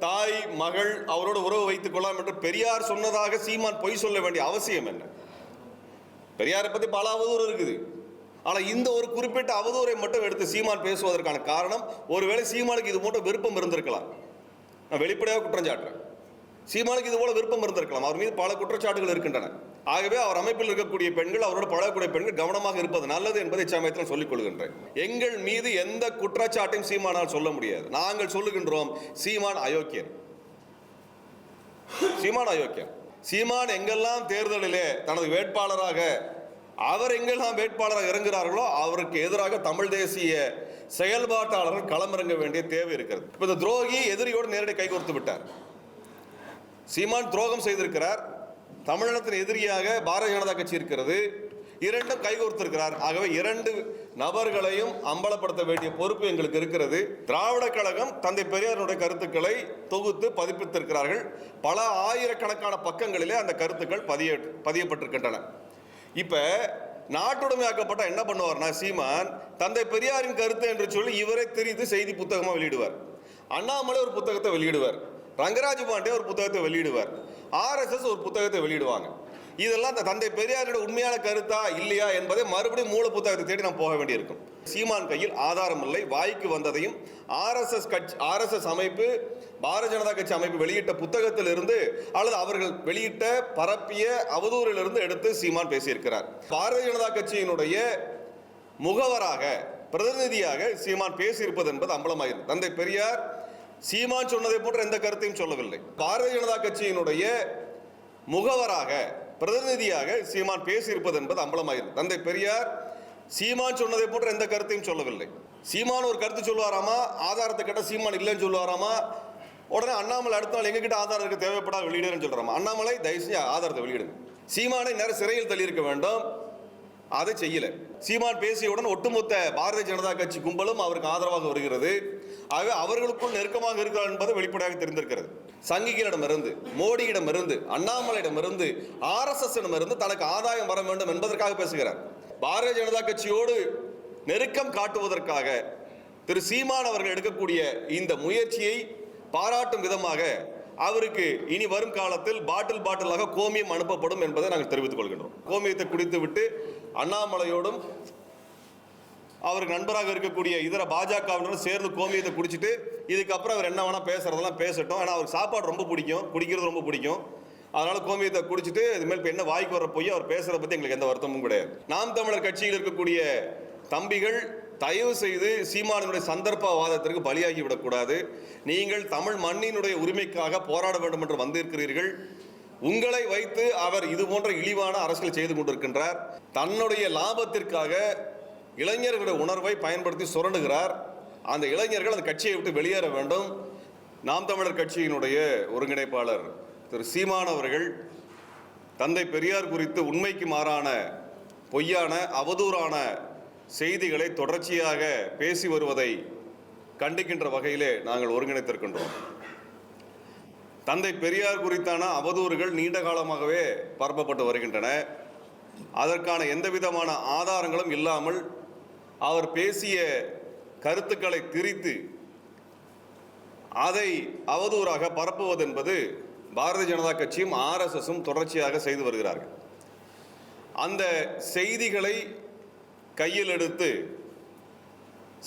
தாய் மகள் அவரோட உறவு வைத்துக் கொள்ளலாம் என்று பெரியார் சொன்னதாக சீமான் பொய் சொல்ல வேண்டிய அவசியம் என்ன? பெரியாரை பத்தி பல அவதூறு இருக்குது. ஆனால் இந்த ஒரு குறிப்பிட்ட அவதூறை மட்டும் எடுத்து சீமான் பேசுவதற்கான காரணம் ஒருவேளை சீமானுக்கு இது மட்டும் விருப்பம் இருந்திருக்கலாம். நான் வெளிப்படையாக குற்றம் சாட்டுறேன். சீமானுக்கு இது போல விருப்பம் இருந்திருக்கலாம். அவர் மீது பல குற்றச்சாட்டுகள் இருக்கின்றன. ஆகவே அவர் அமைப்பில் இருக்கக்கூடிய பெண்கள் அவரோடு பழகக்கூடிய பெண்கள் கவனமாக இருப்பது நல்லது என்பதை சமயத்தில் சொல்லிக் கொள்கின்றேன். எங்கள் மீது எந்த குற்றச்சாட்டையும் சீமானால் சொல்ல முடியாது. நாங்கள் சொல்லுகின்றோம் சீமான் அயோக்கியன். சீமான் அயோக்கியன். சீமான் எங்கெல்லாம் தேர்தலிலே தனது வேட்பாளராக அவர் எங்கெல்லாம் வேட்பாளராக இறங்குகிறார்களோ அவருக்கு எதிராக தமிழ் தேசிய செயல்பாட்டாளர்கள் களமிறங்க வேண்டிய தேவை இருக்கிறது. இப்போ இந்த துரோகி எதிரியோடு நேரடி கைகோர்த்து விட்டார். சீமான் துரோகம் செய்திருக்கிறார். தமிழினத்தின் எதிரியாக பாரதிய ஜனதா கட்சி இருக்கிறது. இரண்டும் கைகோர்த்திருக்கிறார். ஆகவே இரண்டு நபர்களையும் அம்பலப்படுத்த வேண்டிய பொறுப்பு எங்களுக்கு இருக்கிறது. திராவிட கழகம் தந்தை பெரியாருடைய கருத்துக்களை தொகுத்து பதிப்பித்திருக்கிறார்கள். பல ஆயிரக்கணக்கான பக்கங்களிலே அந்த கருத்துக்கள் பதிய பதியப்பட்டிருக்கின்றன. இப்போ நாட்டுடைமையாக்கப்பட்ட என்ன பண்ணுவார்னா சீமான் தந்தை பெரியாரின் கருத்து என்று சொல்லி இவரே தெரிந்து செய்தி புத்தகமாக வெளியிடுவார். அண்ணாமலை ஒரு புத்தகத்தை வெளியிடுவார். ரங்கராஜ் பாண்டே ஒரு புத்தகத்தை வெளியிடுவார். ஆர்எஸ்எஸ் ஒரு புத்தகத்தை வெளியிடுவாங்க. இதெல்லாம் இந்த தந்தை பெரியாரோட உண்மையான கருத்தா இல்லையா என்பதை மறுபடியும் மூல புத்தகத்தை தேடி நாம் போக வேண்டியிருக்கும். சீமான் கையில் ஆதாரம் இல்லை வாய்க்கு வந்ததையும் ஆர்எஸ்எஸ் கட்சி ஆர்எஸ்எஸ் அமைப்பு பாரதிய ஜனதா கட்சி அமைப்பு வெளியிட்ட புத்தகத்திலிருந்து அல்லது அவர்கள் வெளியிட்ட பரப்பிய அவதூறிலிருந்து எடுத்து சீமான் பேசியிருக்கிறார். பாரதிய ஜனதா கட்சியினுடைய முகவராக பிரதிநிதியாக சீமான் பேசியிருப்பது என்பது அம்பலமாகிறது தந்தை பெரியார் சீமான் சொன்னதை போன்ற எந்த கருத்தையும் சொல்லவில்லை. பாரதிய ஜனதா கட்சியினுடைய முகவராக பிரதிநிதியாக சீமான் பேசியிருப்பது என்பது அம்பலமாகிறது தந்தை பெரியார் சீமான் சொன்னதை போன்ற எந்த கருத்தையும் சொல்லவில்லை. சீமான் ஒரு கருத்து சொல்லுவாராமா? ஆதாரத்தை கேட்டால் சீமான் இல்லைன்னு சொல்லுவாராமா? உடனே அண்ணாமலை அடுத்த நாள் எங்ககிட்ட ஆதாரம் இருக்க தேவைப்படாத வெளியிடுன்னு சொல்கிறாமா அண்ணாமலை தயவு செஞ்சு ஆதாரத்தை வெளியிடுங்க சீமானை நேரம் சிறையில் தள்ளியிருக்க வேண்டும். அதை செய்யலை. சீமான் பேசியவுடன் ஒட்டுமொத்த பாரதிய ஜனதா கட்சி கும்பலும் அவருக்கு ஆதரவாக வருகிறது. ஆகவே அவர்களுக்குள் நெருக்கமாக இருக்கிறார் என்பது வெளிப்படையாக தெரிந்திருக்கிறது. சங்கிகளிடமிருந்து மோடியிடமிருந்து அண்ணாமலையிடமிருந்து ஆர்எஸ்எஸ் இடமிருந்து தனக்கு ஆதாயம் வர வேண்டும் என்பதற்காக பேசுகிறார். பாரதிய ஜனதா கட்சியோடு நெருக்கம் காட்டுவதற்காக திரு சீமான் அவர்கள் எடுக்கக்கூடிய இந்த முயற்சியை பாராட்டும் விதமாக அவருக்கு இனி வரும் காலத்தில் பாட்டில் பாட்டிலாக கோமியம் அனுப்பப்படும் என்பதை நாங்கள் தெரிவித்துக் கொள்கின்றோம். கோமியத்தை குடித்துவிட்டு அண்ணாமலையோடும் அவருக்கு நண்பராக இருக்கக்கூடிய இதர பாஜகவினரும் சேர்ந்து கோமியத்தை குடிச்சிட்டு இதுக்கப்புறம் அவர் என்ன வேணால் பேசுறதெல்லாம் பேசட்டும். ஏன்னா அவருக்கு சாப்பாடு ரொம்ப பிடிக்கும். குடிக்கிறது ரொம்ப பிடிக்கும். அதனால கோமியத்தை குடிச்சிட்டு இதுமேல் இப்போ என்ன வாய்க்கு வர போய் அவர் பேசுகிறத பற்றி எங்களுக்கு எந்த வருத்தமும் கிடையாது. நாம் தமிழர் கட்சியில் இருக்கக்கூடிய தம்பிகள் தயவு செய்து சீமானுடைய சந்தர்ப்பவாதத்திற்கு பலியாகி விடக்கூடாது. நீங்கள் தமிழ் மண்ணினுடைய உரிமைக்காக போராட வேண்டும் என்று வந்திருக்கிறீர்கள். உங்களை வைத்து அவர் இது போன்ற இழிவான அரசியல் செய்து கொண்டிருக்கின்றார். தன்னுடைய லாபத்திற்காக இளைஞர்களுடைய உணர்வை பயன்படுத்தி சுரண்டுகிறார். அந்த இளைஞர்கள் அந்த கட்சியை விட்டு வெளியேற வேண்டும். நாம் தமிழர் கட்சியினுடைய ஒருங்கிணைப்பாளர் திரு சீமான் அவர்கள் தந்தை பெரியார் குறித்து உண்மைக்கு மாறான பொய்யான அவதூறான செய்திகளை தொடர்ச்சியாக பேசி வருவதை கண்டிக்கின்ற வகையிலே நாங்கள் ஒருங்கிணைத்திருக்கின்றோம். தந்தை பெரியார் குறித்தான அவதூறுகள் நீண்ட காலமாகவே பரப்பப்பட்டு வருகின்றன. அதற்கான எந்த விதமான ஆதாரங்களும் இல்லாமல் அவர் பேசிய கருத்துக்களை திரித்து அதை அவதூறாக பரப்புவதென்பது பாரதிய ஜனதா கட்சியும் ஆர்எஸ்எஸும் தொடர்ச்சியாக செய்து வருகிறார்கள். அந்த செய்திகளை கையில் எடுத்து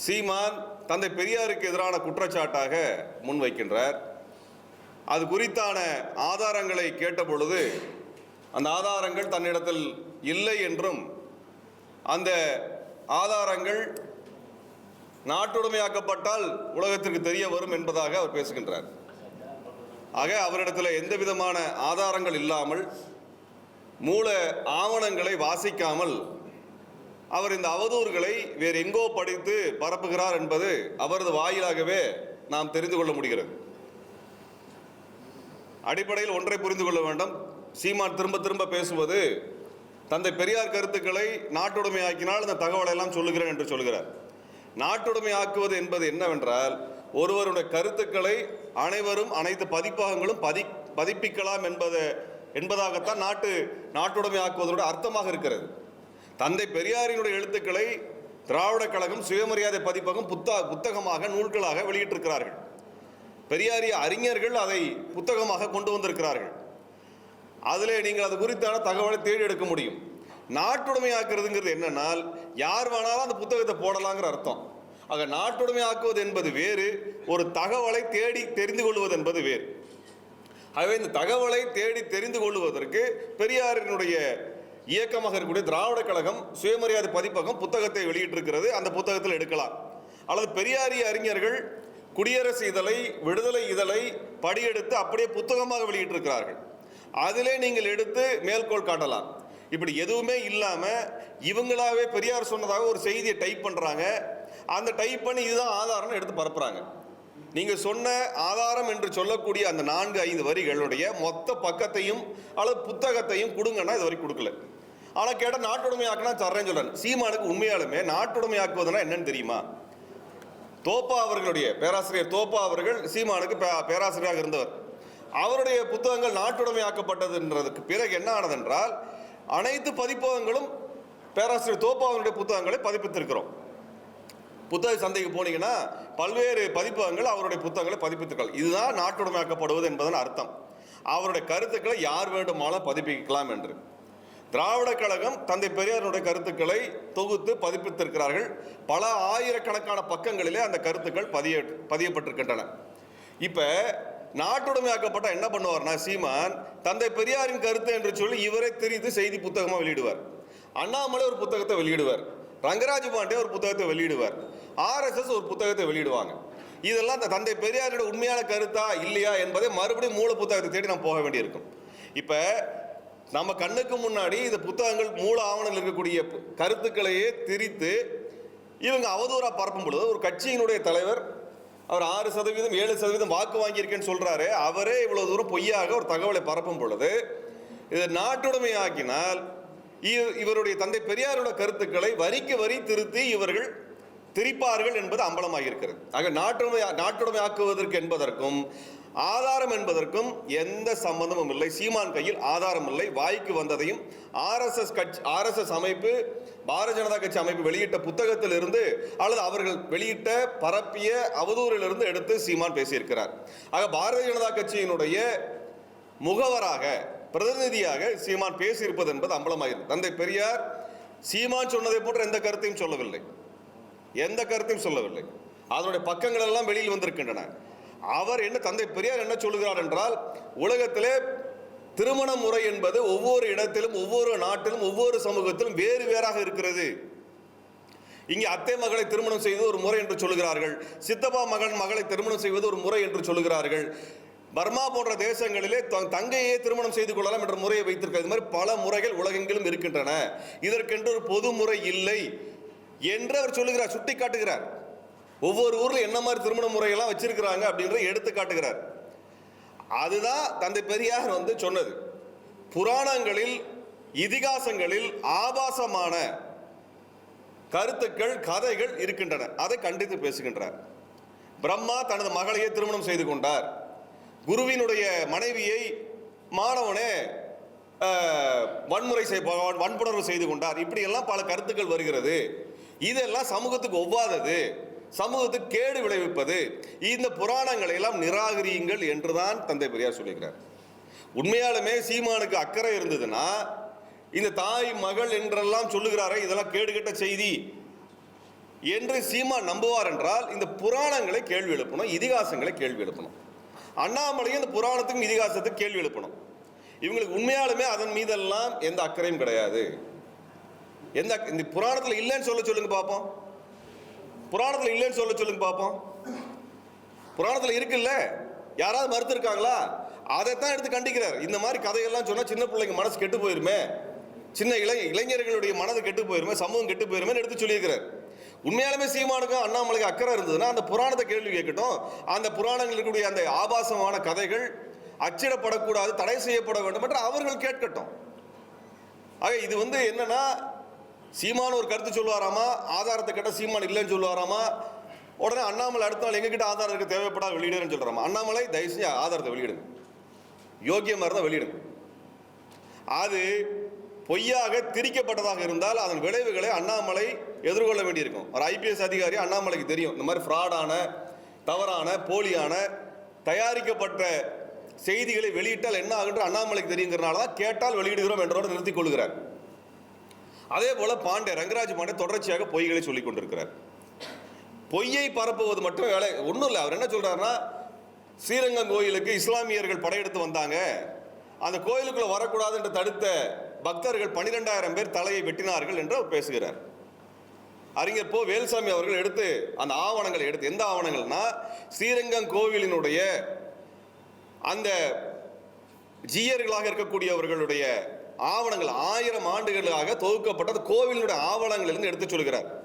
சீமான் தந்தை பெரியாருக்கு எதிரான குற்றச்சாட்டாக முன்வைக்கின்றார். அது குறித்தான ஆதாரங்களை கேட்டபொழுது அந்த ஆதாரங்கள் தன்னிடத்தில் இல்லை என்றும் அந்த ஆதாரங்கள் நாட்டுடைமையாக்கப்பட்டால் உலகத்திற்கு தெரிய வரும் என்பதாக அவர் பேசுகின்றார். ஆக அவரிடத்தில் எந்த விதமான ஆதாரங்கள் இல்லாமல் மூல ஆவணங்களை வாசிக்காமல் அவர் இந்த அவதூறுகளை வேறு எங்கோ படித்து பரப்புகிறார் என்பது அவரது வாயிலாகவே நாம் தெரிந்து கொள்ள முடிகிறது. அடிப்படையில் ஒன்றை புரிந்து கொள்ள வேண்டும். சீமான் திரும்ப திரும்ப பேசுவது தந்தை பெரியார் கருத்துக்களை நாட்டுடைமையாக்கினால் அந்த தகவலை எல்லாம் சொல்லுகிறேன் என்று சொல்கிறார். நாட்டுடைமையாக்குவது என்பது என்னவென்றால் ஒருவருடைய கருத்துக்களை அனைவரும் அனைத்து பதிப்பகங்களும் பதி பதிப்பிக்கலாம் என்பது என்பதாகத்தான் நாட்டு நாட்டுடைமை ஆக்குவதோட அர்த்தமாக இருக்கிறது. தந்தை பெரியாரினுடைய எழுத்துக்களை திராவிட கழகம் சுயமரியாதை பதிப்பகம் புத்தா புத்தகமாக நூல்களாக வெளியிட்டிருக்கிறார்கள். பெரியாரிய அறிஞர்கள் அதை புத்தகமாக கொண்டு வந்திருக்கிறார்கள். அதில் நீங்கள் அது குறித்தான தகவலை தேடி எடுக்க முடியும். நாட்டுடைமையாக்குறதுங்கிறது என்னன்னால் யார் வேணாலும் அந்த புத்தகத்தை போடலாங்கிற அர்த்தம். ஆக நாட்டுடைமையாக்குவது என்பது வேறு ஒரு தகவலை தேடி தெரிந்து கொள்வது என்பது வேறு. ஆகவே இந்த தகவலை தேடி தெரிந்து கொள்வதற்கு பெரியாரினுடைய இயக்கமாக இருக்கக்கூடிய திராவிட கழகம் சுயமரியாதை பதிப்பகம் புத்தகத்தை வெளியிட்டிருக்கிறது. அந்த புத்தகத்தில் எடுக்கலாம். அல்லது பெரியாரிய அறிஞர்கள் குடியரசு இதழை விடுதலை இதழை படியெடுத்து அப்படியே புத்தகமாக வெளியிட்டிருக்கிறார்கள். அதிலே நீங்கள் எடுத்து மேற்கோள் காட்டலாம். இப்படி எதுவுமே இல்லாமல் இவங்களாவே பெரியார் சொன்னதாக ஒரு செய்தியை டைப் பண்ணுறாங்க அந்த டைப் பண்ணி இதுதான் ஆதாரம்னு எடுத்து பரப்புகிறாங்க நீங்கள் சொன்ன ஆதாரம் என்று சொல்லக்கூடிய அந்த நான்கு ஐந்து வரிகளுடைய மொத்த பக்கத்தையும் அல்லது புத்தகத்தையும் கொடுங்கன்னா இது வரைக்கும் கொடுக்கல. ஆனால் கேட்டால் நாட்டுடைமையாக்குனா தர்றேன்னு சொல்கிறேன் சீமானுக்கு உண்மையாலுமே நாட்டுடைமையாக்குவதுனா என்னன்னு தெரியுமா? தோப்பா அவர்களுடைய பேராசிரியர் தோப்பா அவர்கள் சீமானுக்கு பே- பேராசிரியராக இருந்தவர். அவருடைய புத்தகங்கள் நாட்டுடைமையாக்கப்பட்டதுன்றதுக்கு பிறகு என்ன ஆனதென்றால் அனைத்து பதிப்பகங்களும் பேராசிரியர் தோப்பா அவருடைய புத்தகங்களை பதிப்பித்திருக்கிறோம். புத்தக சந்தைக்கு போனீங்கன்னா பல்வேறு பதிப்பகங்கள் அவருடைய புத்தகங்களை பதிப்பித்திருக்காங்க இதுதான் நாட்டுடைமையாக்கப்படுவது என்பதன் அர்த்தம். அவருடைய கருத்துக்களை யார் வேண்டுமானாலும் பதிப்பிக்கலாம் என்று. திராவிட கழகம் தந்தை பெரியாருடைய கருத்துக்களை தொகுத்து பதிப்பித்திருக்கிறார்கள். பல ஆயிரக்கணக்கான பக்கங்களிலே அந்த கருத்துக்கள் பதிய பதியப்பட்டிருக்கின்றன. இப்போ நாட்டுடைமையாக்கப்பட்ட என்ன பண்ணுவார்னா சீமான் தந்தை பெரியாரின் கருத்து என்று சொல்லி இவரை தெரிந்து செய்தி புத்தகமாக வெளியிடுவார். அண்ணாமலை ஒரு புத்தகத்தை வெளியிடுவார். ரங்கராஜ் பாண்டே ஒரு புத்தகத்தை வெளியிடுவார். ஆர்எஸ்எஸ் ஒரு புத்தகத்தை வெளியிடுவாங்க. இதெல்லாம் இந்த தந்தை பெரியாரோட உண்மையான கருத்தா இல்லையா என்பதை மறுபடியும் மூல புத்தகத்தை தேடி நம்ம போக வேண்டியிருக்கும். இப்போ நம்ம கண்ணுக்கு முன்னாடி இந்த புத்தகங்கள் மூல ஆவணங்கள் இருக்கக்கூடிய கருத்துக்களையே திரித்து இவங்க அவதூறாக பரப்பும் பொழுது ஒரு கட்சியினுடைய தலைவர் அவர் ஆறு சதவீதம் ஏழு சதவீதம் வாக்கு வாங்கியிருக்கேன்னு சொல்கிறாரு அவரே இவ்வளோ தூரம் பொய்யாக ஒரு தகவலை பரப்பும் பொழுது இது நாட்டுடைமை ஆக்கினால் இவருடைய தந்தை பெரியாரோட கருத்துக்களை வரிக்கு வரி திருத்தி இவர்கள் திரிப்பார்கள் என்பது அம்பலமாக இருக்கிறது. ஆக நாட்டுடைமை நாட்டுடைமை ஆக்குவதற்கு என்பதற்கும் ஆதாரம் என்பதற்கும் எந்த சம்பந்தமும் இல்லை. சீமான் கையில் ஆதாரம் இல்லை. வாய்க்கு வந்ததையும் ஆர்எஸ்எஸ் கட்சி ஆர்எஸ்எஸ் அமைப்பு பாரதிய ஜனதா கட்சி அமைப்பு வெளியிட்ட புத்தகத்திலிருந்து அல்லது அவர்கள் வெளியிட்ட பரப்பிய அவதூறிலிருந்து எடுத்து சீமான் பேசியிருக்கிறார். ஆக பாரதிய ஜனதா கட்சியினுடைய முகவராக பிரதிநிதியாக சீமான் பேசியிருப்பது என்பது அம்பலமாகிறது. தந்தை பெரியார் சீமான் சொன்னதை போன்ற எந்த கருத்தையும் சொல்லவில்லை. எந்த கருத்தையும் சொல்லவில்லை. அதனுடைய பக்கங்கள் எல்லாம் வெளியில் வந்திருக்கின்றன. அவர் என்ன தந்தை பெரியார் என்ன சொல்லுகிறார் என்றால் உலகத்திலே திருமண முறை என்பது ஒவ்வொரு இடத்திலும் ஒவ்வொரு நாட்டிலும் ஒவ்வொரு சமூகத்திலும் வேறு வேறாக இருக்கிறது. இங்கே அத்தை மகளை திருமணம் செய்வது ஒரு முறை என்று சொல்லுகிறார்கள் சித்தப்பா மகன் மகளை திருமணம் செய்வது ஒரு முறை என்று சொல்லுகிறார்கள் பர்மா போன்ற தேசங்களிலே தங்கையே திருமணம் செய்து கொள்ளலாம் என்ற முறையை வைத்திருக்கிறது இது மாதிரி பல முறைகள் உலகெங்கிலும் இருக்கின்றன. இதற்கென்று ஒரு பொது முறை இல்லை என்று அவர் சொல்லுகிறார் சுட்டி காட்டுகிறார் ஒவ்வொரு ஊரில் என்ன மாதிரி திருமண முறையெல்லாம் வச்சிருக்கிறாங்க அப்படின்றத எடுத்து காட்டுகிறார். அதுதான் தந்தை பெரியார் வந்து சொன்னது. புராணங்களில் இதிகாசங்களில் ஆபாசமான கருத்துக்கள் கதைகள் இருக்கின்றன. அதை கண்டித்து பேசுகின்றார். பிரம்மா தனது மகளையே திருமணம் செய்து கொண்டார். குருவினுடைய மனைவியை மாணவனே வன்முறை செய் வன்புணர்வு செய்து கொண்டார். இப்படியெல்லாம் பல கருத்துக்கள் வருகிறது. இதெல்லாம் சமூகத்துக்கு ஒவ்வாதது. சமூகத்துக்கு கேடு விளைவிப்பது. இந்த புராணங்களை எல்லாம் நிராகரியுங்கள் என்றுதான் தந்தை பெரியார் சொல்லுகிறார் உண்மையாலுமே சீமானுக்கு அக்கறை இருந்ததுன்னா இந்த தாய் மகள் என்றெல்லாம் சொல்லுகிறாரே இதெல்லாம் கேடுகட்ட செய்தி என்று சீமான் நம்புவார் என்றால் இந்த புராணங்களை கேள்வி எழுப்பணும் இதிகாசங்களை கேள்வி எழுப்பணும். அண்ணாமலையும் இந்த புராணத்துக்கும் இதிகாசத்துக்கும் கேள்வி எழுப்பணும். இவங்களுக்கு உண்மையாலுமே அதன் மீதெல்லாம் எந்த அக்கறையும் கிடையாது. எந்த இந்த புராணத்தில் இல்லைன்னு சொல்ல சொல்லுங்க பார்ப்போம் புராணத்தில் இல்லைன்னு சொல்ல சொல்லுங்க பார்ப்போம் புராணத்தில் இருக்குல்ல? யாராவது மறுத்துருக்காங்களா? அதைத்தான் எடுத்து கண்டிக்கிறார். இந்த மாதிரி கதையெல்லாம் சொன்னால் சின்ன பிள்ளைங்க மனசு கெட்டு போயிருமே. சின்ன இளை இளைஞர்களுடைய மனது கெட்டு போயிருமே சமூகம் கெட்டு போயிருமே எடுத்து சொல்லியிருக்கிறார். உண்மையாலுமே சீமானுக்கும் அண்ணாமலைக்கு அக்கறை இருந்ததுன்னா அந்த புராணத்தை கேள்வி கேட்கட்டும். அந்த புராணங்கள் இருக்கக்கூடிய அந்த ஆபாசமான கதைகள் அச்சிடப்படக்கூடாது தடை செய்யப்பட வேண்டும் என்று அவர்கள் கேட்கட்டும். ஆக இது வந்து என்னன்னா சீமான் ஒரு கருத்து சொல்லுவாராமா? ஆதாரத்தை கேட்டால் சீமான் இல்லைன்னு சொல்லுவாராமா? உடனே அண்ணாமலை அடுத்த நாள் எங்ககிட்ட ஆதாரம் இருக்க தேவைப்படாத வெளியிடுன்னு சொல்கிறாமா அண்ணாமலை தயவு செஞ்சு ஆதாரத்தை வெளியிடுங்க. யோக்கியமாக இருந்தால் வெளியிடுங்க. அது பொய்யாக திரிக்கப்பட்டதாக இருந்தால் அதன் விளைவுகளை அண்ணாமலை எதிர்கொள்ள வேண்டியிருக்கும். ஒரு ஐபிஎஸ் அதிகாரி அண்ணாமலைக்கு தெரியும். இந்த மாதிரி ஃப்ராடான தவறான போலியான தயாரிக்கப்பட்ட செய்திகளை வெளியிட்டால் என்ன ஆகுன்ற அண்ணாமலைக்கு தெரியுங்கிறனால தான் கேட்டால் வெளியிடுகிறோம் என்றோடு நிறுத்திக் கொள்கிறார். அதே போல பாண்டே ரங்கராஜ் பாண்டே தொடர்ச்சியாக பொய்களை சொல்லிக் கொண்டிருக்கிறார். பொய்யை பரப்புவது மட்டும் வேலை ஒன்றும் இல்லை. அவர் என்ன சொல்றாருன்னா ஸ்ரீரங்கம் கோயிலுக்கு இஸ்லாமியர்கள் படையெடுத்து வந்தாங்க. அந்த கோயிலுக்குள்ள வரக்கூடாது என்று தடுத்த பக்தர்கள் பன்னிரெண்டாயிரம் பேர் தலையை வெட்டினார்கள் என்று அவர் பேசுகிறார். அறிஞர் போ வேல்சாமி அவர்கள் எடுத்து அந்த ஆவணங்களை எடுத்து எந்த ஆவணங்கள்னா ஸ்ரீரங்கம் கோவிலினுடைய அந்த ஜீயர்களாக இருக்கக்கூடியவர்களுடைய ஆவணங்கள் ஆயிரம் ஆண்டுகளாக தொகுக்கப்பட்ட அந்த கோவிலினுடைய ஆவணங்களிலிருந்து எடுத்து சொல்கிறார்.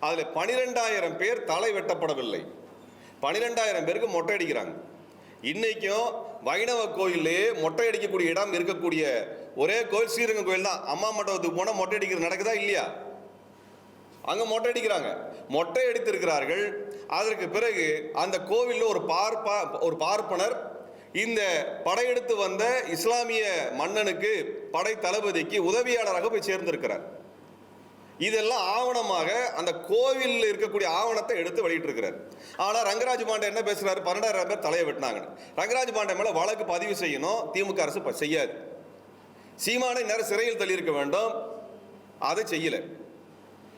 அதில் பனிரெண்டாயிரம் பேர் தலை வெட்டப்படவில்லை. பனிரெண்டாயிரம் பேருக்கு மொட்டை அடிக்கிறாங்க. இன்னைக்கும் வைணவ கோயிலே மொட்டை அடிக்கக்கூடிய இடம் இருக்கக்கூடிய ஒரே கோயில் ஸ்ரீரங்கம் கோயில் தான். அம்மா மண்டபத்துக்கு போனால் மொட்டை அடிக்கிறது நடக்குதா இல்லையா? அங்கே மொட்டை அடிக்கிறாங்க. மொட்டை அடித்திருக்கிறார்கள். அதற்கு பிறகு அந்த கோவிலில் ஒரு பார்ப்பா ஒரு பார்ப்பனர் இந்த படையெடுத்து வந்த இஸ்லாமிய மன்னனுக்கு படை தளபதிக்கு உதவியாளராக போய் சேர்ந்திருக்கிறார். இதெல்லாம் ஆவணமாக அந்த கோவிலில் இருக்கக்கூடிய ஆவணத்தை எடுத்து வெளியிட்டிருக்கிறார். ஆனால் ரங்கராஜ் பாண்டே என்ன பேசுறாரு? பன்னெண்டாயிரம் பேர் தலையை வெட்டினாங்க ரங்கராஜ் பாண்டே மேலே வழக்கு பதிவு செய்யணும் திமுக அரசு செய்யாது. சீமானை நேரம் சிறையில் தள்ளியிருக்க வேண்டும். அதை செய்யலை.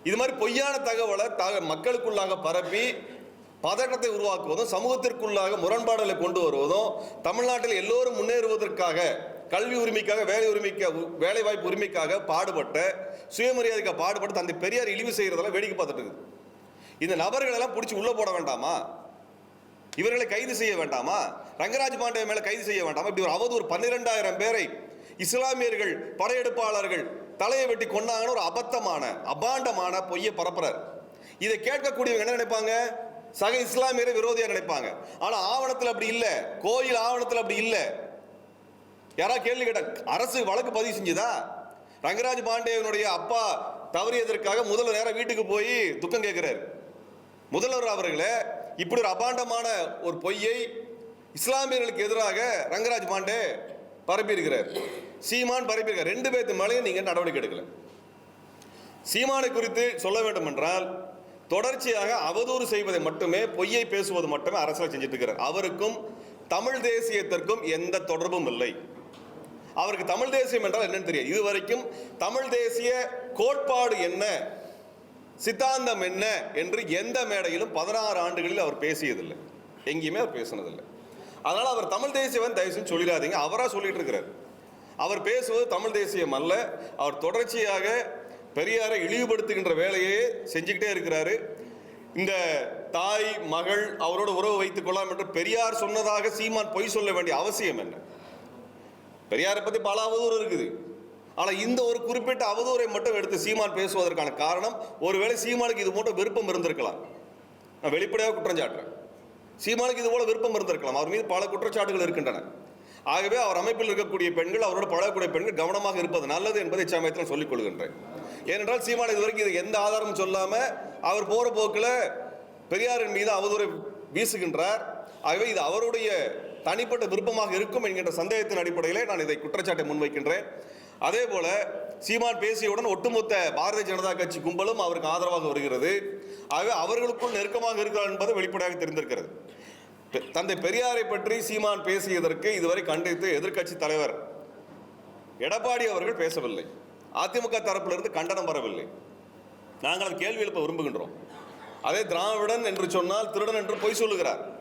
இது மாதிரி பொய்யான தகவலை தக மக்களுக்குள்ளாக பரப்பி பதட்டத்தை உருவாக்குவதும் சமூகத்திற்குள்ளாக முரண்பாடுகளை கொண்டு வருவதும் தமிழ்நாட்டில் எல்லோரும் முன்னேறுவதற்காக கல்வி உரிமைக்காக வேலை உரிமைக்காக வேலை வாய்ப்பு உரிமைக்காக பாடுபட்ட சுயமரியாதைக்காக பாடுபட்டு தந்தை பெரியார் இழிவு செய்கிறதெல்லாம் வேடிக்கை பார்த்துட்டு இருக்குது. இந்த நபர்களெல்லாம் எல்லாம் பிடிச்சி உள்ள போட வேண்டாமா? இவர்களை கைது செய்ய வேண்டாமா? ரங்கராஜ் பாண்டே மேல கைது செய்ய வேண்டாமா? இப்படி ஒரு அவதூறு பன்னிரெண்டாயிரம் பேரை இஸ்லாமியர்கள் படையெடுப்பாளர்கள் தலையை வெட்டி கொண்டாங்கன்னு ஒரு அபத்தமான அபாண்டமான பொய்யை பரப்புறார். இதை கேட்கக்கூடியவங்க என்ன நினைப்பாங்க? சக இஸ்லாமியரை விரோதியாக நினைப்பாங்க. ஆனால் ஆவணத்தில் அப்படி இல்லை. கோயில் ஆவணத்தில் அப்படி இல்லை. யாரா கேள்வி கேட்ட அரசு வழக்கு பதிவு செஞ்சுதா? ரங்கராஜ் பாண்டேவனுடைய அப்பா தவறியதற்காக முதல்வர் நேரம் வீட்டுக்கு போய் துக்கம் கேட்குறாரு. முதல்வர் அவர்களே இப்படி ஒரு அபாண்டமான ஒரு பொய்யை இஸ்லாமியர்களுக்கு எதிராக ரங்கராஜ் பாண்டே பரப்பியிருக்கிறார். சீமான் பரப்பியிருக்கார். ரெண்டு பேர்த்து மேலேயும் நீங்கள் நடவடிக்கை எடுக்கல. சீமானை குறித்து சொல்ல வேண்டும் என்றால் தொடர்ச்சியாக அவதூறு செய்வதை மட்டுமே பொய்யை பேசுவது மட்டுமே அரசியல் செஞ்சுட்டு இருக்கிறார். அவருக்கும் தமிழ் தேசியத்திற்கும் எந்த தொடர்பும் இல்லை. அவருக்கு தமிழ் தேசியம் என்றால் என்னன்னு தெரியாது. இதுவரைக்கும் தமிழ் தேசிய கோட்பாடு என்ன சித்தாந்தம் என்ன என்று எந்த மேடையிலும் பதினாறு ஆண்டுகளில் அவர் பேசியதில்லை. எங்கேயுமே அவர் பேசினதில்லை. அதனால் அவர் தமிழ் தேசியவன் தயவு செஞ்சு சொல்லிடாதீங்க. அவராக சொல்லிட்டு இருக்கிறார். அவர் பேசுவது தமிழ் தேசியம் அல்ல. அவர் தொடர்ச்சியாக பெரியாரை இழிவுபடுத்துகின்ற வேலையே செஞ்சுக்கிட்டே இருக்கிறாரு. இந்த தாய் மகள் அவரோட உறவு வைத்துக் கொள்ளலாம் என்று பெரியார் சொன்னதாக சீமான் பொய் சொல்ல வேண்டிய அவசியம் என்ன? பெரியாரை பற்றி பல அவதூறு இருக்குது. ஆனால் இந்த ஒரு குறிப்பிட்ட அவதூறை மட்டும் எடுத்து சீமான் பேசுவதற்கான காரணம் ஒருவேளை சீமானுக்கு இது மட்டும் விருப்பம் இருந்திருக்கலாம். நான் வெளிப்படையாக குற்றம் சாட்டுறேன். சீமானுக்கு இது போல விருப்பம் இருந்திருக்கலாம். அவர் மீது பல குற்றச்சாட்டுகள் இருக்கின்றன. ஆகவே அவர் அமைப்பில் இருக்கக்கூடிய பெண்கள் அவரோட பழகக்கூடிய பெண்கள் கவனமாக இருப்பது நல்லது என்பதை சமயத்தில் சொல்லிக் கொள்கின்றேன். ஏனென்றால் சீமான் இதுவரைக்கும் இது எந்த ஆதாரமும் சொல்லாமல் அவர் போகிற போக்கில் பெரியாரின் மீது அவதூறை வீசுகின்றார். ஆகவே இது அவருடைய தனிப்பட்ட விருப்பமாக இருக்கும் என்கின்ற சந்தேகத்தின் அடிப்படையிலே நான் இதை குற்றச்சாட்டை முன்வைக்கின்றேன். அதே போல சீமான் பேசியவுடன் ஒட்டுமொத்த பாரதிய ஜனதா கட்சி கும்பலும் அவருக்கு ஆதரவாக வருகிறது. ஆகவே அவர்களுக்குள் நெருக்கமாக இருக்கிறார் என்பது வெளிப்படையாக தெரிந்திருக்கிறது. பெ- தந்தை பெரியாரை பற்றி சீமான் பேசியதற்கு இதுவரை கண்டித்து எதிர்க்கட்சி தலைவர் எடப்பாடி அவர்கள் பேசவில்லை. அதிமுக தரப்பிலிருந்து கண்டனம் வரவில்லை. நாங்கள் அது கேள்வி எழுப்ப விரும்புகின்றோம். அதே திராவிடன் என்று சொன்னால் திருடன் என்று பொய் சொல்லுகிறார்.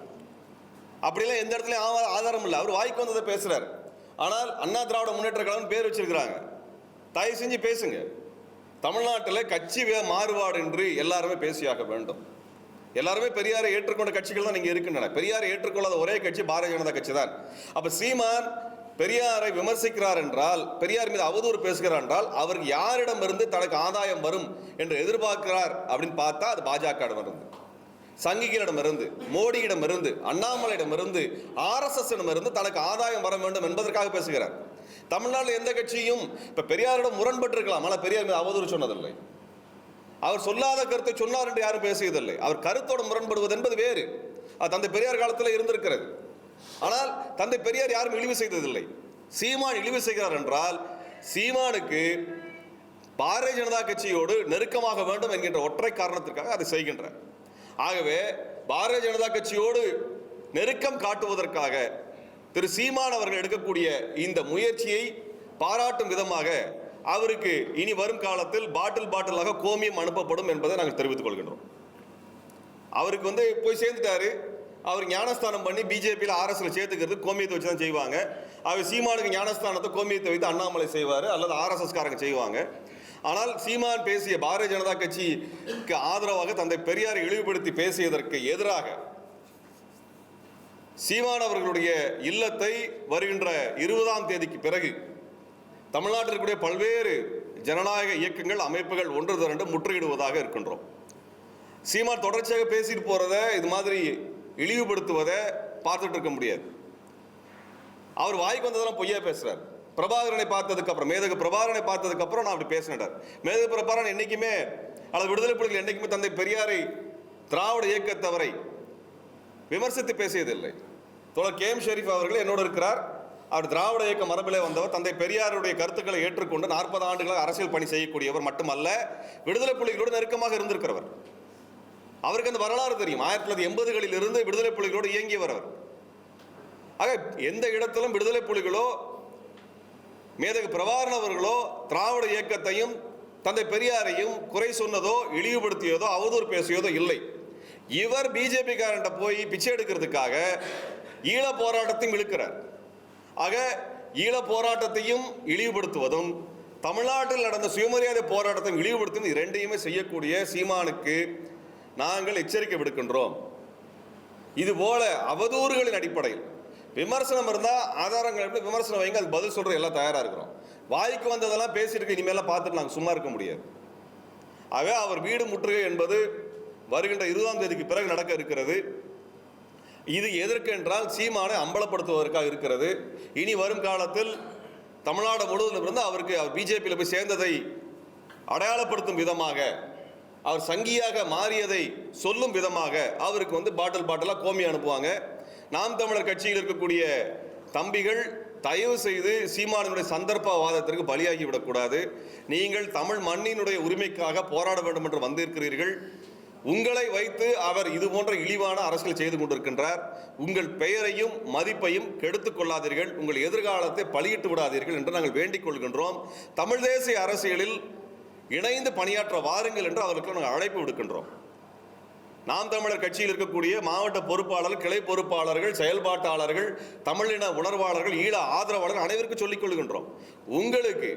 அப்படிலாம் எந்த இடத்துலையும் ஆதாரம் இல்லை. அவர் வாய்க்கு வந்ததை பேசுகிறார் ஆனால் அண்ணா திராவிட முன்னேற்ற கழகம் பேர் வச்சிருக்கிறாங்க. தயவு செஞ்சு பேசுங்க. தமிழ்நாட்டில் கட்சி வே- மாறுபாடு என்று எல்லாருமே பேசியாக வேண்டும். எல்லாருமே பெரியாரை ஏற்றுக்கொண்ட கட்சிகள் தான் நீங்கள் இருக்கின்றன. பெரியாரை ஏற்றுக்கொள்ளாத ஒரே கட்சி பாரதிய ஜனதா கட்சி தான். அப்போ சீமான் பெரியாரை விமர்சிக்கிறார் என்றால் பெரியார் மீது அவதூறு பேசுகிறார் என்றால் அவருக்கு யாரிடமிருந்து தனக்கு ஆதாயம் வரும் என்று எதிர்பார்க்கிறார் அப்படின்னு பார்த்தா அது பாஜக இருந்து சங்கிகளிடமிருந்து மோடியிடமிருந்து அண்ணாமலையிடமிருந்து ஆர்எஸ்எஸ் இருந்து தனக்கு ஆதாயம் வர வேண்டும் என்பதற்காக பேசுகிறார். தமிழ்நாட்டில் எந்த கட்சியும் இப்ப பெரியாரிடம் முரண்பட்டு இருக்கலாம் ஆனால் பெரியார் மீது அவதூறு சொன்னதில்லை. அவர் சொல்லாத கருத்தை சொன்னார் என்று யாரும் பேசியதில்லை. அவர் கருத்தோடு முரண்படுவது என்பது வேறு. அது தந்தை பெரியார் காலத்தில் இருந்திருக்கிறது. ஆனால் தந்தை பெரியார் யாரும் இழிவு செய்ததில்லை. சீமான் இழிவு செய்கிறார் என்றால் சீமானுக்கு பாரதிய ஜனதா கட்சியோடு நெருக்கமாக வேண்டும் என்கின்ற ஒற்றை காரணத்திற்காக அதை செய்கின்றார். ஆகவே பாரதிய ஜனதா கட்சியோடு நெருக்கம் காட்டுவதற்காக திரு சீமான் அவர்கள் எடுக்கக்கூடிய இந்த முயற்சியை பாராட்டும் விதமாக அவருக்கு இனி வரும் காலத்தில் பாட்டில் பாட்டிலாக கோமியம் அனுப்பப்படும் என்பதை நாங்கள் தெரிவித்துக் கொள்கின்றோம். அவருக்கு வந்து போய் சேர்ந்துட்டாரு. அவர் ஞானஸ்தானம் பண்ணி பிஜேபியில் ஆர்எஸ்ல சேர்த்துக்கிறது கோமியத்தை வச்சு தான் செய்வாங்க. அவர் சீமானுக்கு ஞானஸ்தானத்தை கோமியத்தை வைத்து அண்ணாமலை செய்வார் அல்லது ஆர்எஸ்எஸ்காரங்க செய்வாங்க. ஆனால் சீமான் பேசிய பாரதிய ஜனதா கட்சிக்கு ஆதரவாக தந்தை பெரியாரை இழிவுபடுத்தி பேசியதற்கு எதிராக சீமான் அவர்களுடைய இல்லத்தை வருகின்ற இருபதாம் தேதிக்கு பிறகு தமிழ்நாட்டில் பல்வேறு ஜனநாயக இயக்கங்கள் அமைப்புகள் ஒன்று திரண்டு முற்றுகிடுவதாக இருக்கின்றோம். சீமான் தொடர்ச்சியாக பேசிட்டு போகிறத இது மாதிரி இழிவுபடுத்துவதை பார்த்துட்டு இருக்க முடியாது. அவர் வாய்க்கு வந்ததெல்லாம் பொய்யா பேசுகிறார் பிரபாகரனை பார்த்ததுக்கு அப்புறம் மேதகு பிரபாகரனை பார்த்ததுக்கு அப்புறம் நான் அப்படி பேசினேன் மேதகு பிரபாகரன் என்னைக்குமே அல்லது விடுதலை புலிகள் என்னைக்குமே தந்தை பெரியாரை திராவிட இயக்கத்தவரை விமர்சித்து பேசியதில்லை. தோழர் கே எம் ஷெரீஃப் அவர்கள் என்னோடு இருக்கிறார். அவர் திராவிட இயக்க மரபிலே வந்தவர். தந்தை பெரியாருடைய கருத்துக்களை ஏற்றுக்கொண்டு நாற்பது ஆண்டுகளாக அரசியல் பணி செய்யக்கூடியவர் மட்டுமல்ல விடுதலை புலிகளோடு நெருக்கமாக இருந்திருக்கிறவர். அவருக்கு அந்த வரலாறு தெரியும். ஆயிரத்தி தொள்ளாயிரத்தி எண்பதுகளில் இருந்து விடுதலை புலிகளோடு இயங்கியவர் அவர். ஆக எந்த இடத்திலும் விடுதலை புலிகளோ மேதகு பிரபாகரன் அவர்களோ திராவிட இயக்கத்தையும் தந்தை பெரியாரையும் குறை சொன்னதோ இழிவுபடுத்தியதோ அவதூறு பேசியதோ இல்லை. இவர் பிஜேபிக்காரன்ட்ட போய் பிச்சை எடுக்கிறதுக்காக ஈழ போராட்டத்தையும் இழுக்கிறார். ஆக ஈழ போராட்டத்தையும் இழிவுபடுத்துவதும் தமிழ்நாட்டில் நடந்த சுயமரியாதை போராட்டத்தையும் இழிவுபடுத்தும் இரண்டையுமே செய்யக்கூடிய சீமானுக்கு நாங்கள் எச்சரிக்கை விடுக்கின்றோம். இது போல அவதூறுகளின் அடிப்படையில் விமர்சனம் இருந்தால் ஆதாரங்கள் எப்படி விமர்சனம் வைங்க அதுக்கு பதில் சொல்கிற எல்லாம் தயாராக இருக்கிறோம். வாய்க்கு வந்ததெல்லாம் பேசிட்டு இருக்க இனிமேலாம் பார்த்துட்டு நாங்கள் சும்மா இருக்க முடியாது. ஆக அவர் வீடு முற்றுகை என்பது வருகின்ற இருபதாம் தேதிக்கு பிறகு நடக்க இருக்கிறது. இது எதற்கென்றால் சீமானை அம்பலப்படுத்துவதற்காக இருக்கிறது. இனி வரும் காலத்தில் தமிழ்நாடு முழுவதும் இருந்து அவருக்கு அவர் பிஜேபியில் போய் சேர்ந்ததை அடையாளப்படுத்தும் விதமாக அவர் சங்கியாக மாறியதை சொல்லும் விதமாக அவருக்கு வந்து பாட்டில் பாட்டிலாக கோமி அனுப்புவாங்க. நாம் தமிழர் கட்சியில் இருக்கக்கூடிய தம்பிகள் தயவு செய்து சீமானுடைய சந்தர்ப்பவாதத்திற்கு பலியாகி விடக்கூடாது. நீங்கள் தமிழ் மண்ணினுடைய உரிமைக்காக போராட வேண்டும் என்று வந்திருக்கிறீர்கள். உங்களை வைத்து அவர் இது போன்ற இழிவான அரசியல் செய்து கொண்டிருக்கின்றார். உங்கள் பெயரையும் மதிப்பையும் கெடுத்துக் கொள்ளாதீர்கள். உங்கள் எதிர்காலத்தை பலியிட்டு விடாதீர்கள் என்று நாங்கள் வேண்டிக் கொள்கின்றோம். தமிழ் தேசிய அரசியலில் இணைந்து பணியாற்ற வாருங்கள் என்று அவருக்கு நாங்கள் அழைப்பு விடுக்கின்றோம். நாம் தமிழர் கட்சியில் இருக்கக்கூடிய மாவட்ட பொறுப்பாளர்கள் கிளை பொறுப்பாளர்கள் செயல்பாட்டாளர்கள் தமிழின உணர்வாளர்கள் ஈழ ஆதரவாளர்கள் அனைவருக்கும் சொல்லிக் கொள்கின்றோம். உங்களுக்கு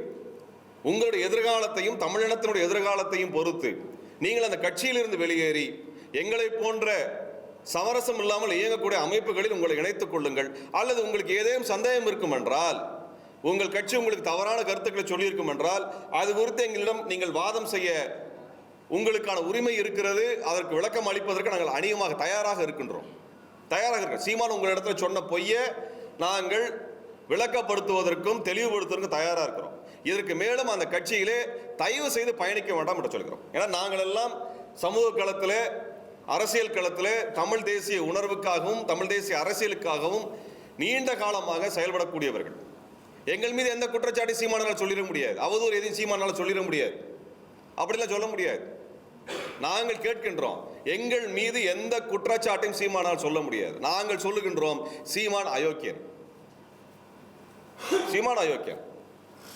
உங்களுடைய எதிர்காலத்தையும் தமிழினத்தினுடைய எதிர்காலத்தையும் பொறுத்து நீங்கள் அந்த கட்சியிலிருந்து வெளியேறி எங்களை போன்ற சமரசம் இல்லாமல் இயங்கக்கூடிய அமைப்புகளில் உங்களை இணைத்துக் கொள்ளுங்கள். அல்லது உங்களுக்கு ஏதேனும் சந்தேகம் இருக்கும் என்றால் உங்கள் கட்சி உங்களுக்கு தவறான கருத்துக்களை சொல்லியிருக்கும் என்றால் அது குறித்து எங்களிடம் நீங்கள் வாதம் செய்ய உங்களுக்கான உரிமை இருக்கிறது அதற்கு விளக்கம் அளிப்பதற்கு நாங்கள் அணியமாக தயாராக இருக்கின்றோம். தயாராக இருக்கிறோம் சீமான் உங்களிடத்துல சொன்ன பொய்யை நாங்கள் விளக்கப்படுத்துவதற்கும் தெளிவுபடுத்துவதற்கும் தயாராக இருக்கிறோம். இதற்கு மேலும் அந்த கட்சியிலே தயவு செய்து பயணிக்க வேண்டாம் என்று சொல்கிறோம். ஏன்னா நாங்கள் எல்லாம் சமூக களத்தில் அரசியல் களத்தில் தமிழ் தேசிய உணர்வுக்காகவும் தமிழ் தேசிய அரசியலுக்காகவும் நீண்ட காலமாக செயல்படக்கூடியவர்கள். எங்கள் மீது எந்த குற்றச்சாட்டு சீமானால் சொல்லிட முடியாது. அவதூறு எதையும் சீமானால் சொல்லிட முடியாது. அப்படிலாம் சொல்ல முடியாது. நாங்கள் கேட்கின்றோம். எங்கள் மீது எந்த குற்றச்சாட்டையும் சீமானால் சொல்ல முடியாது. நாங்கள் சொல்லுகின்றோம் சீமான் அயோக்கியன். சீமான் அயோக்கியன்.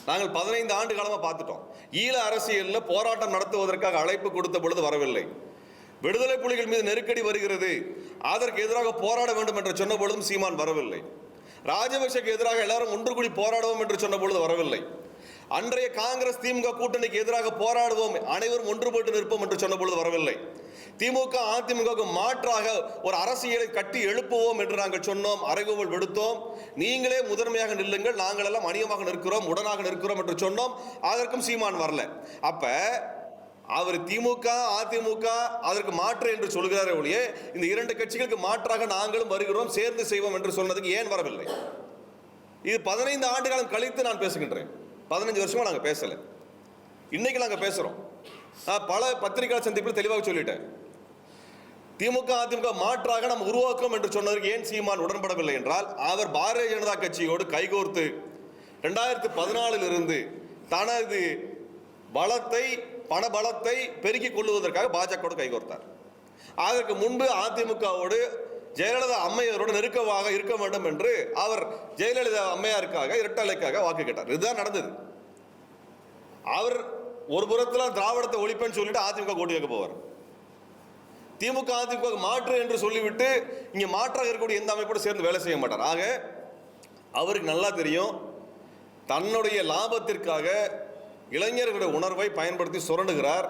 நாங்கள் பதினைந்து ஆண்டு காலமாக பார்த்துட்டோம். ஈழ அரசியலில் போராட்டம் நடத்துவதற்காக அழைப்பு கொடுத்த பொழுது வரவில்லை. விடுதலை புலிகள் மீது நெருக்கடி வருகிறது. அதற்கு எதிராக போராட வேண்டும் என்று சொன்ன பொழுதும் சீமான் வரவில்லை. ராஜபக்சேக்கு எதிராக எல்லாரும் ஒன்று கூடி போராடுவோம் என்று சொன்ன பொழுது வரவில்லை. அன்றைய காங்கிரஸ் திமுக கூட்டணிக்கு எதிராக போராடுவோம் அனைவரும் ஒன்றுபட்டு நிற்போம் என்று சொன்ன பொழுது வரவில்லை. திமுக அதிமுகவுக்கு மாற்றாக ஒரு அரசியலை கட்டி எழுப்புவோம் என்று நாங்கள் சொன்னோம் அறைகோவல் விடுத்தோம். நீங்களே முதன்மையாக நில்லுங்கள் நாங்கள் எல்லாம் அணியமாக நிற்கிறோம் உடனாக நிற்கிறோம் என்று சொன்னோம். அதற்கும் சீமான் வரல. அப்ப அவர் திமுக அதிமுக அதற்கு மாற்று என்று சொல்கிறாரே ஒழிய இந்த இரண்டு கட்சிகளுக்கு மாற்றாக நாங்களும் வருகிறோம் சேர்ந்து செய்வோம் என்று சொன்னதுக்கு ஏன் வரவில்லை? இது பதினைந்து ஆண்டு காலம் கழித்து நான் பேசுகின்றேன். பதினஞ்சு வருஷமா நாங்கள் பேசல. இன்னைக்கு நாங்கள் பேசுறோம். நான் பல பத்திரிகை சந்திப்பில் தெளிவாக சொல்லிட்டேன். திமுக அதிமுக மாற்றாக நாம் உருவாக்கும் என்று சொன்னதற்கு ஏன் சீமான் உடன்படவில்லை என்றால் அவர் பாரதிய ஜனதா கட்சியோடு கைகோர்த்து ரெண்டாயிரத்தி பதினாலில் இருந்து தனது பலத்தை பணபலத்தை பெருக்கிக் கொள்வதற்காக பாஜகவோடு கைகோர்த்தார். அதற்கு முன்பு அதிமுகவோடு ஜெயலலிதா அம்மையாரோடு நெருக்கமாக இருக்க வேண்டும் என்று அவர் ஜெயலலிதா அம்மையாருக்காக இரட்டலைக்காக வாக்கு கேட்டார். இதுதான் நடந்தது. அவர் ஒரு புறத்தில் திராவிடத்தை ஒழிப்பேன்னு சொல்லிட்டு அதிமுக கோடி கேட்க போவார். திமுக அதிமுக மாற்று என்று சொல்லிவிட்டு இங்கே மாற்றாக இருக்கக்கூடிய எந்த அமைப்போடு சேர்ந்து வேலை செய்ய மாட்டார். ஆக அவருக்கு நல்லா தெரியும் தன்னுடைய லாபத்திற்காக இளைஞர்களுடைய உணர்வை பயன்படுத்தி சுரண்டுகிறார்.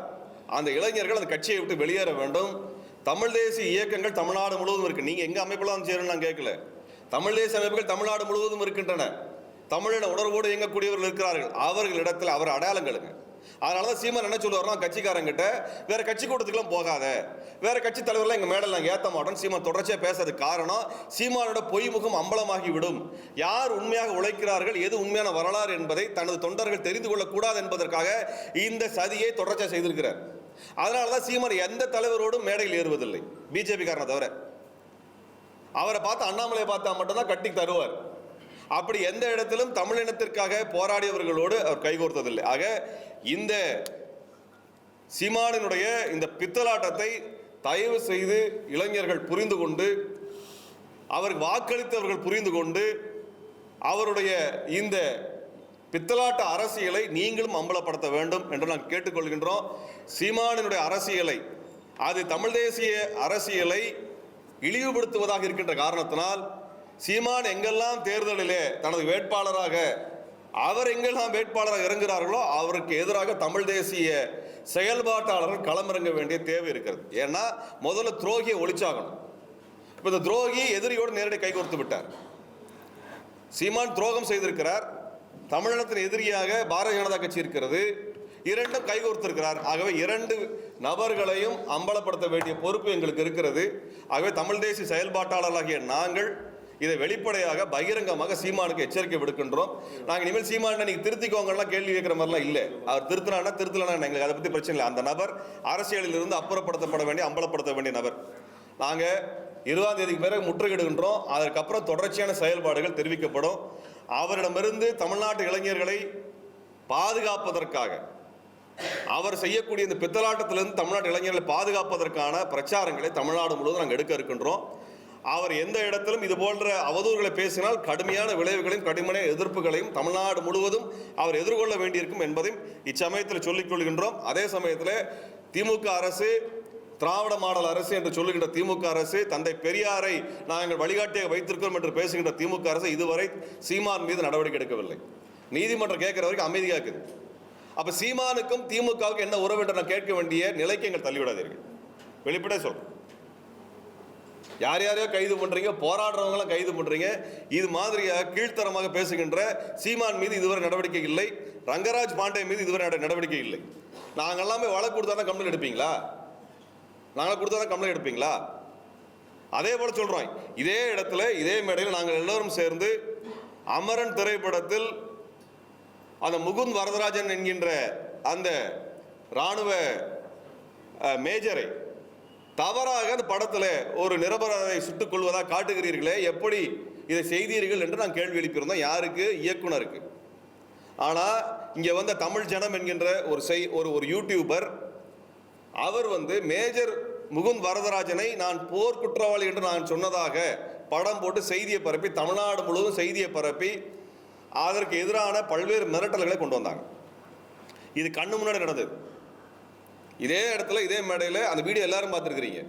அந்த இளைஞர்கள் அந்த கட்சியை விட்டு வெளியேற வேண்டும். தமிழ் தேசிய இயக்கங்கள் தமிழ்நாடு முழுவதும் இருக்கு. நீங்க எங்க அமைப்புலாம் வந்து சேரணும் நான் கேட்கல. தமிழ் தேசிய அமைப்புகள் தமிழ்நாடு முழுவதும் இருக்கின்றன. தமிழின உணர்வோடு இயங்கக்கூடியவர்கள் இருக்கிறார்கள். அவர்களிடத்தில் அவர் அடையாளங்களுங்க. அதனால தான் சீமான் என்ன சொல்லுவார்னா கட்சிக்காரங்கிட்ட வேற கட்சி கூட்டத்துக்குலாம் போகாத. வேற கட்சி தலைவர்லாம் எங்க மேடல் நாங்கள் ஏற்ற மாட்டோம் சீமான் தொடர்ச்சியாக பேசுறதுக்கு காரணம் சீமானோட பொய்முகம் அம்பலமாகி விடும் யார் உண்மையாக உழைக்கிறார்கள் எது உண்மையான வரலாறு என்பதை தனது தொண்டர்கள் தெரிந்து கொள்ளக்கூடாது என்பதற்காக இந்த சதியை தொடர்ச்சியாக செய்திருக்கிறார். அதனால தான் சீமான் எந்த தலைவரோடும் மேடையில் ஏறுவதில்லை. பிஜேபிக்காரனை தவிர. அவரை பார்த்து அண்ணாமலையை பார்த்தா மட்டும்தான் கட்டி தருவார். அப்படி எந்த இடத்திலும் தமிழினத்திற்காக போராடியவர்களோடு அவர் கைகோர்த்ததில்லை ஆக இந்த சீமானினுடைய இந்த பித்தலாட்டத்தை தயவு செய்து இளைஞர்கள் புரிந்து கொண்டு அவருக்கு வாக்களித்தவர்கள் புரிந்து கொண்டு அவருடைய இந்த பித்தலாட்ட அரசியலை நீங்களும் அம்பலப்படுத்த வேண்டும் என்று நாம் கேட்டுக்கொள்கின்றோம். சீமானினுடைய அரசியலை அது தமிழ் தேசிய அரசியலை இழிவுபடுத்துவதாக இருக்கின்ற காரணத்தினால் சீமான் எங்கெல்லாம் தேர்தலிலே தனது வேட்பாளராக அவர் எங்கெல்லாம் வேட்பாளராக இறங்குகிறார்களோ அவருக்கு எதிராக தமிழ் தேசிய செயல்பாட்டாளர்கள் களமிறங்க வேண்டிய தேவை இருக்கிறது. ஏன்னா முதல்ல துரோகியை ஒழிச்சாகணும். இப்போ இந்த துரோகி எதிரியோடு நேரடி கைகோர்த்து விட்டார். சீமான் துரோகம் செய்திருக்கிறார். தமிழினத்தின் எதிரியாக பாரதிய ஜனதா கட்சி இருக்கிறது. இரண்டும் கைகோர்த்திருக்கிறார். ஆகவே இரண்டு நபர்களையும் அம்பலப்படுத்த வேண்டிய பொறுப்பு எங்களுக்கு இருக்கிறது. ஆகவே தமிழ் தேசிய செயல்பாட்டாளர்களாகிய நாங்கள் இதை வெளிப்படையாக பகிரங்கமாக சீமானுக்கு எச்சரிக்கை விடுக்கின்றோம். நாங்கள் இனிமேல் சீமான நீங்கள் திருத்திக்கோங்கலாம் கேள்வி கேட்குற மாதிரிலாம் இல்லை. அவர் திருத்தினா திருத்தலனா எங்களுக்கு அதை பற்றி பிரச்சனை இல்லை. அந்த நபர் அரசியலில் இருந்து அப்புறப்படுத்தப்பட வேண்டிய அம்பலப்படுத்த வேண்டிய நபர். நாங்கள் இருபதாம் தேதிக்கு பிறகு முற்றுகிடுகின்றோம் அதற்கப்புறம் தொடர்ச்சியான செயல்பாடுகள் தெரிவிக்கப்படும். அவரிடமிருந்து தமிழ்நாட்டு இளைஞர்களை பாதுகாப்பதற்காக அவர் செய்யக்கூடிய இந்த பித்தலாட்டத்திலிருந்து தமிழ்நாட்டு இளைஞர்களை பாதுகாப்பதற்கான பிரச்சாரங்களை தமிழ்நாடு முழுவதும் நாங்கள் எடுக்க இருக்கின்றோம். அவர் எந்த இடத்திலும் இது போன்ற அவதூறுகளை பேசினால் கடுமையான விளைவுகளையும் கடுமையான எதிர்ப்புகளையும் தமிழ்நாடு முழுவதும் அவர் எதிர்கொள்ள வேண்டியிருக்கும் என்பதையும் இச்சமயத்தில் சொல்லிக் கொள்கின்றோம். அதே சமயத்தில் திமுக அரசு திராவிட மாடல் அரசு என்று சொல்லுகின்ற திமுக அரசு தந்தை பெரியாரை நாங்கள் வழிகாட்டியாக வைத்திருக்கிறோம் என்று பேசுகின்ற திமுக அரசு இதுவரை சீமான் மீது நடவடிக்கை எடுக்கவில்லை. நீதிமன்றம் கேட்கிற வரைக்கும் அமைதியாக இருக்குது அப்ப சீமானுக்கும் திமுகவுக்கும் என்ன உறவு என்று நான் கேட்க வேண்டிய நிலைக்கு எங்கள் தள்ளிவிடாதீர்கள். வெளிப்படையா சொல்றேன். யார் யாரையோ கைது பண்றீங்க போராடுறவங்களாம் கைது பண்றீங்க இது மாதிரியாக கீழ்த்தரமாக பேசுகின்ற சீமான் மீது இதுவரை நடவடிக்கை இல்லை ரங்கராஜ் பாண்டே மீது இதுவரை நடவடிக்கை இல்லை. நாங்கள் எல்லாமே வழக்கு கொடுத்தா தான் கம்ப்ளைண்ட் எடுப்பீங்களா? நாங்கள் கொடுத்தா தான் கம்ப்ளைண்ட் எடுப்பீங்களா? அதே போல சொல்றோம். இதே இடத்துல இதே மேடையில் நாங்கள் எல்லோரும் சேர்ந்து அமரன் திரைப்படத்தில் அந்த முகுந்த் வரதராஜன் என்கின்ற அந்த ராணுவ மேஜரை தவறாக அந்த படத்தில் ஒரு நிரபராதை சுட்டுக் கொள்வதாக காட்டுகிறீர்களே எப்படி இதை செய்தீர்கள் என்று நான் கேள்வி எழுப்பியிருந்தோம் யாருக்கு? இயக்குனருக்கு. ஆனால் இங்கே வந்த தமிழ் ஜனம் என்கின்ற ஒரு செய் ஒரு ஒரு யூடியூபர் அவர் வந்து மேஜர் முகுந்த் வரதராஜனை நான் போர்க்குற்றவாளி என்று நான் சொன்னதாக படம் போட்டு செய்தியை பரப்பி தமிழ்நாடு முழுவதும் செய்தியை பரப்பி அதற்கு எதிரான பல்வேறு மிரட்டல்களை கொண்டு வந்தாங்க. இது கண்ணு முன்னாடி நடந்தது. இதே இடத்துல இதே மேடையில் அந்த வீடியோ எல்லாரும் பார்த்துருக்கிறீங்க.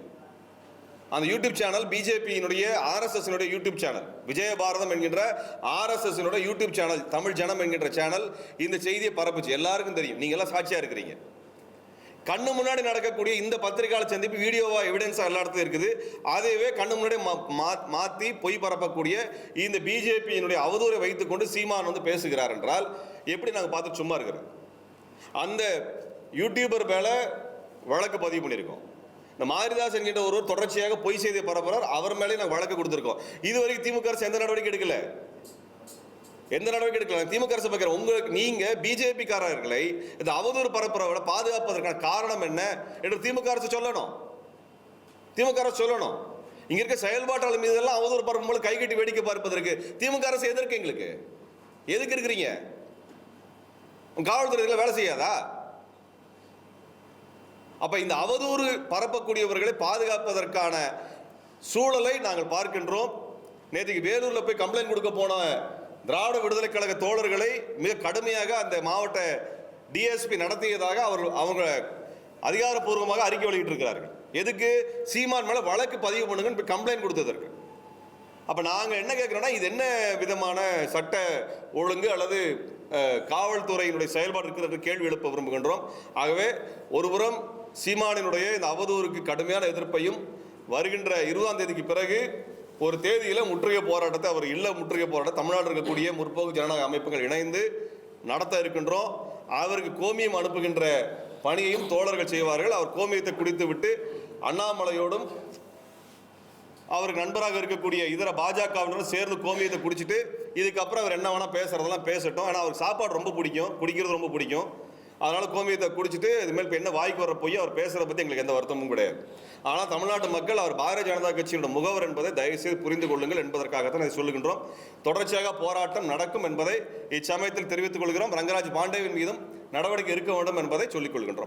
அந்த யூடியூப் சேனல் பிஜேபியினுடைய ஆர்எஸ்எஸ்னுடைய யூடியூப் சேனல் விஜயபாரதம் என்கின்ற ஆர்எஸ்எஸ்னுடைய யூடியூப் சேனல் தமிழ் ஜனம் என்கின்ற சேனல் இந்த செய்தியை பரப்புச்சு. எல்லாருக்கும் தெரியும். நீங்கள் எல்லாம் சாட்சியாக இருக்கிறீங்க. கண்ணு முன்னாடி நடக்கக்கூடிய இந்த பத்திரிகையாளர் சந்திப்பு வீடியோவா எவிடன்ஸா எல்லா இடத்துலையும் இருக்குது. அதையவே கண்ணு முன்னாடி மா- மாத்தி பொய் பரப்பக்கூடிய இந்த பிஜேபியினுடைய அவதூறை வைத்துக்கொண்டு சீமான் வந்து பேசுகிறார் என்றால் எப்படி நாங்கள் பார்த்து சும்மா இருக்கிறோம் அந்த யூடியூபர் மேலே வழக்கு பதிவு பண்ணியிருக்கோம். இந்த மாரிதாஸ் என்கின்ற ஒருவர் தொடர்ச்சியாக பொய் செய்தியை பரப்புறார். அவர் மேலே நாங்கள் வழக்கு கொடுத்துருக்கோம். இதுவரைக்கும் திமுக அரசு எந்த நடவடிக்கை எடுக்கல. எந்த நடவடிக்கை எடுக்கலாம்? திமுக அரசு பார்க்கிற உங்களுக்கு நீங்க பிஜேபி காரர்களை இந்த அவதூறு பரப்புறவோட பாதுகாப்பதற்கான காரணம் என்ன என்று திமுக அரசு சொல்லணும். திமுக அரசு சொல்லணும். இங்க இருக்க செயல்பாட்டாளர் மீது எல்லாம் அவதூறு பரப்பும்போது கை கட்டி வேடிக்கை பார்ப்பதற்கு திமுக அரசு எதிர்க்கு எங்களுக்கு? எதுக்கு இருக்கிறீங்க? உங்க காவல்துறை வேலை செய்யாதா? அப்ப இந்த அவதூறு பரப்பக்கூடியவர்களை பாதுகாப்பதற்கான சூழலை நாங்கள் பார்க்கின்றோம். நேற்றுக்கு வேலூரில் போய் கம்ப்ளைண்ட் கொடுக்க போன திராவிட விடுதலை கழக தோழர்களை மிக கடுமையாக அந்த மாவட்ட டிஎஸ்பி நடத்தியதாக அவர் அவங்க அதிகாரப்பூர்வமாக அறிக்கை வெளியிட்டிருக்கிறார்கள். எதுக்கு? சீமான் மேலே வழக்கு பதிவு பண்ணுங்கன்னு கம்ப்ளைண்ட் கொடுத்ததற்கு. அப்போ நாங்கள் என்ன கேட்குறோன்னா இது என்ன விதமான சட்ட ஒழுங்கு அல்லது காவல்துறையினுடைய செயல்பாடு இருக்கிறது என்று கேள்வி எழுப்ப விரும்புகின்றோம். ஆகவே ஒருபுறம் சீமானினுடைய இந்த அவதூறுக்கு கடுமையான எதிர்ப்பையும் வருகின்ற இருபதாம் தேதிக்கு பிறகு ஒரு தேதியில் முற்றுகை போராட்டத்தை அவர் இல்லை முற்றுகை போராட்டம் தமிழ்நாடு இருக்கக்கூடிய முற்போக்கு ஜனநாயக அமைப்புகள் இணைந்து நடத்த இருக்கின்றோம். அவருக்கு கோமியம் அனுப்புகின்ற பணியையும் தோழர்கள் செய்வார்கள். அவர் கோமியத்தை குடித்து விட்டு அண்ணாமலையோடும் அவருக்கு நண்பராக இருக்கக்கூடிய இதர பாஜகவினரும் சேர்ந்து கோமியத்தை குடிச்சிட்டு இதுக்கப்புறம் அவர் என்ன வேணால் பேசுகிறதெல்லாம் பேசட்டும். ஏன்னா அவருக்கு சாப்பாடு ரொம்ப பிடிக்கும். குடிக்கிறது ரொம்ப பிடிக்கும். அதனால் கோமியத்தை குடிச்சிட்டு இதுமேல் இப்போ என்ன வாய்க்கு வர போய் அவர் பேசுகிறத பற்றி எங்களுக்கு எந்த வருத்தமும் கிடையாது. ஆனால் தமிழ்நாட்டு மக்கள் அவர் பாரதிய ஜனதா கட்சியோட முகவர் என்பதை தயவுசெய்து புரிந்து கொள்ளுங்கள் என்பதற்காகத்தான் இதை சொல்லுகின்றோம். தொடர்ச்சியாக போராட்டம் நடக்கும் என்பதை இச்சமயத்தில் தெரிவித்துக் கொள்கிறோம். ரங்கராஜ் பாண்டேவின் மீதும் நடவடிக்கை இருக்க வேண்டும் என்பதை சொல்லிக் கொள்கின்றோம்.